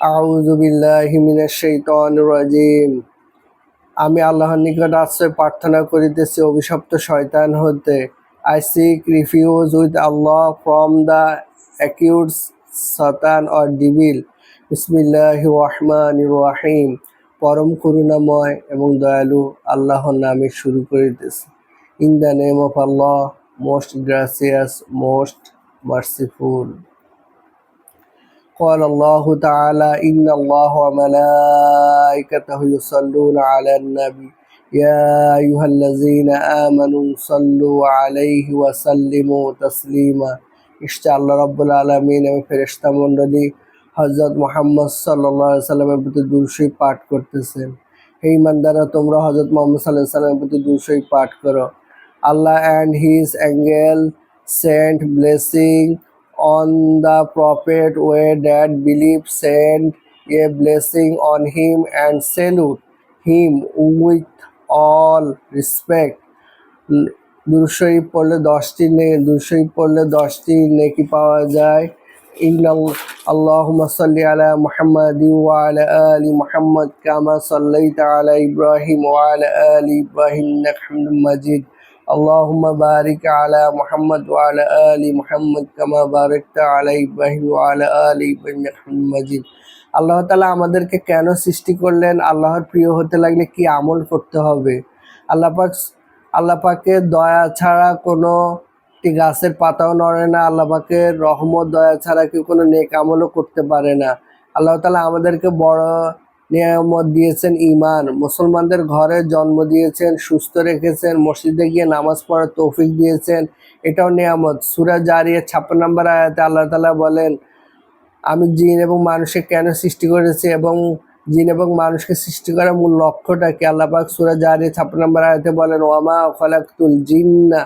আউযু রাজিম। আমি আল্লাহর নিকট আশ্রয় প্রার্থনা করিতেছি অভিশপ্ত শয়তান হতে I seek refuge with Allah from the acute satan or devil বিসমিল্লাহ রহমান রাহিম পরম করুণাময় এবং দয়ালু আল্লাহর নামে শুরু করিতেছি। In the name of Allah most gracious most merciful قال الله تعالى إن الله وملائكته يصلون على النبي يا أيها الذين آمنوا صلوا عليه وسلموا تسليما ইশতে আল্লাহ রব্বুল আলমিন এবং ফেরেস্তা মণ্ডলী হজরত মোহাম্মদ সাল্লাহ সাল্লামের প্রতি দুরসই পাঠ করতেছেন হে ইমানদারা তোমরা হজরত মোহাম্মদ সাল্লাহ সাল্লামের প্রতি দুরসই পাঠ করো আল্লাহ and his angel send blessing on the prophet way that believe send a blessing on him and salute him with all respect. দুশোই পড়লে দশটি নে দুশোই পড়লে দশটি নেকি পাওয়া যায়। আল্লাহুম্মা সাল্লি আলা মুহাম্মাদ ওয়া আলা আলি মুহাম্মদ কামা সাল্লাইতা আলা ইব্রাহিম ওয়া আলা আলি ইব্রাহিম ইন্নাকা اللهم بارك على محمد وعلى آل محمد كما باركت على إبراهيم وعلى آل إبراهيم إنك حميد مجيد আল্লাহ তালা আমাদেরকে কেন সৃষ্টি করলেন আল্লাহর প্রিয় হতে লাগলে কি আমল করতে হবে আল্লাহ পাক আল্লাহ পাকের দয়া ছাড়া কোনো একটি গাছের পাতাও নড়ে না আল্লাহ পাকের রহমত দয়া ছাড়া কেউ কোনো নেক আমলও করতে পারে না আল্লাহ তালা আমাদেরকে বড় নিয়ামত দিয়েছেন ইমান মুসলমানদের ঘরে জন্ম দিয়েছেন, সুস্থ রেখেছেন, মসজিদে গিয়ে নামাজ পড়ার তৌফিক দিয়েছেন, এটাও নিয়ামত। সুরা জারিয়ে ছাপ্পান্ন নম্বর আয়াতে আল্লাহ তালা বলেন, আমি জিন এবং মানুষকে কেন সৃষ্টি করেছি এবং জিন এবং মানুষকে সৃষ্টি করার মূল লক্ষ্যটা কি? আল্লাহ পাক সুরা জারিয়ে ছাপ্পান্ন নম্বর আয়াতে বলেন, ওয়ামা খলাকুল জিন্না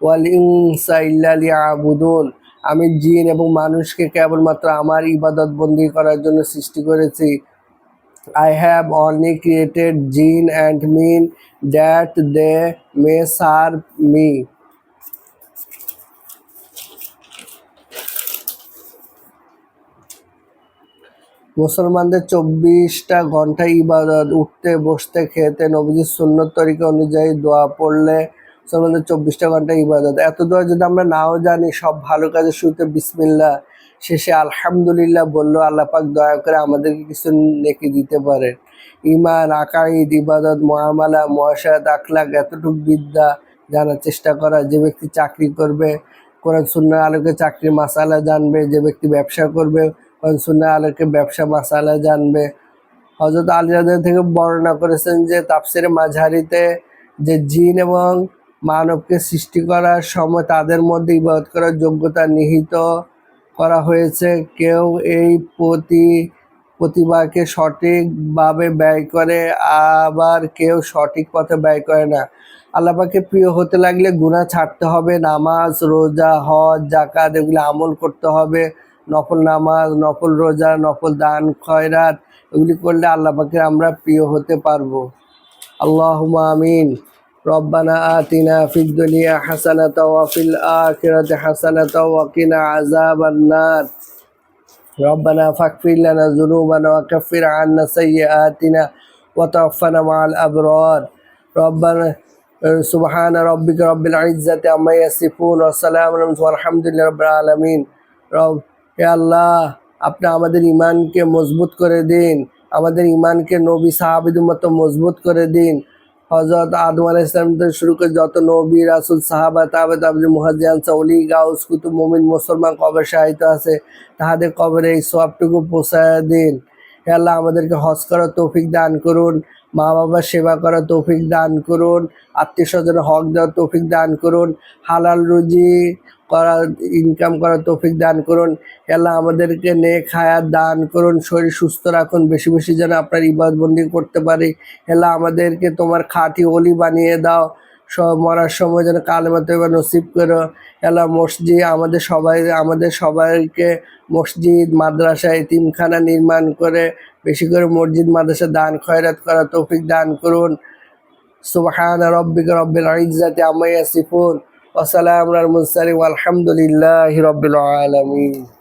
ওয়াল ইনসা ইল্লা লিয়াবুদুন। আমি জিন এবং মানুষকে কেবলমাত্র আমার ইবাদত বন্দি করার জন্য সৃষ্টি করেছি। I have only created jinn and mean that they may serve me. মুসলমানদের চব্বিশটা ঘণ্টা ইবাদত, উঠতে, বসতে, খেতে, নবীজির সুন্নত তরিকা অনুযায়ী দোয়া পড়লে মুসলমানদের চব্বিশটা ঘণ্টা ইবাদত এত দোয়া যদি আমরা নাও জানি, সব ভালো কাজের শুরুতে বিসমিল্লা শেষে আলহামদুলিল্লাহ বলল, আল্লাহ পাক দয়া করে আমাদেরকে কিছু নেকি দিতে পারে ইমান আকাইদ ইবাদত মহামালা মহাশাদ আখলাক, এতটুকু বিদ্যা জানার চেষ্টা করা। যে ব্যক্তি চাকরি করবে, কোরআন সুন্নার আলোকে চাকরির মাসালা জানবে, যে ব্যক্তি ব্যবসা করবে, কোরআন সুন্নার আলোকে ব্যবসা মাসালা জানবে। হজরত আলিয়াদের থেকে বর্ণনা করেছেন যে তাপসিরে মাঝারিতে যে জিন এবং মানবকে সৃষ্টি করার সময় তাদের মধ্যে ইবাদত করার যোগ্যতা নিহিত। করা হয়েছে। কেউ এই প্রতি প্রতিভাকে সঠিকভাবে ব্যয় করে, আবার কেউ সঠিক পথে ব্যয় করে না। আল্লাপাকে প্রিয় হতে লাগলে গুণা ছাড়তে হবে, নামাজ, রোজা, হজ জাকাত এগুলো আমল করতে হবে। নফল নামাজ, নফল রোজা, নফল দান, খয়রাত এগুলি করলে আল্লাপাকে আমরা প্রিয় হতে পারব। আল্লাহ আমিন। ربنا آتنا في الدنيا حسنة وفي الآخرة حسنة وقنا عذاب النار ربنا فاغفر لنا ذنوبنا وكفر عنا سيئاتنا وتوفنا مع الأبرار ربنا سبحان ربك رب العزة عما يصفون والسلام على المرسلين والحمد لله رب العالمين রব হে আল্লাহ আপনি আমাদের ইমানকে মজবুত করে দিন আমাদের ইমানকে নবী সাহাবিদের মতো মজবুত করে দিন হজরত আদম ইসলাম শুরু করে যত নবী, রাসুল, সাহাবা তাবে তাবজি মুহাজিয়ান সৌলি গাউস, কুতুব মুমিন, মুসলমান কবে সাহিত্য আছে, তাহাদের কবরে এই সবটুকু পৌঁছায় দিন। আল্লাহ, আমাদেরকে হজ করার তৌফিক দান করুন মা বাবার সেবা করার তৌফিক দান করুন আত্মীয় স্বজনের হক দেওয়ার তৌফিক দান করুন, হালাল রুজি করার ইনকাম করার তৌফিক দান করুন। আল্লাহ, আমাদেরকে নেক হায়াত দান করুন, শরীর সুস্থ রাখুন, বেশি বেশি যেন আপনার ইবাদবন্দি করতে পারি। আল্লাহ, আমাদেরকে তোমার খাঁটি অলি বানিয়ে দাও মরার সময় যেন কালেমাতে এবার নসিব করো এলা মসজিদ, আমাদের সবাই, আমাদের সবাইকে মসজিদ, মাদ্রাসা, এতিমখানা নির্মাণ করে, বেশি করে মসজিদ, মাদ্রাসা দান, খয়রাত করা তৌফিক দান করুন। সুবহান রব্বিক রব্বিল ইজ্জাতি আমাইয়া সালামুন আলাল মুরসালিন। ওয়ালহামদুলিল্লাহি রব্বিল আলামিন।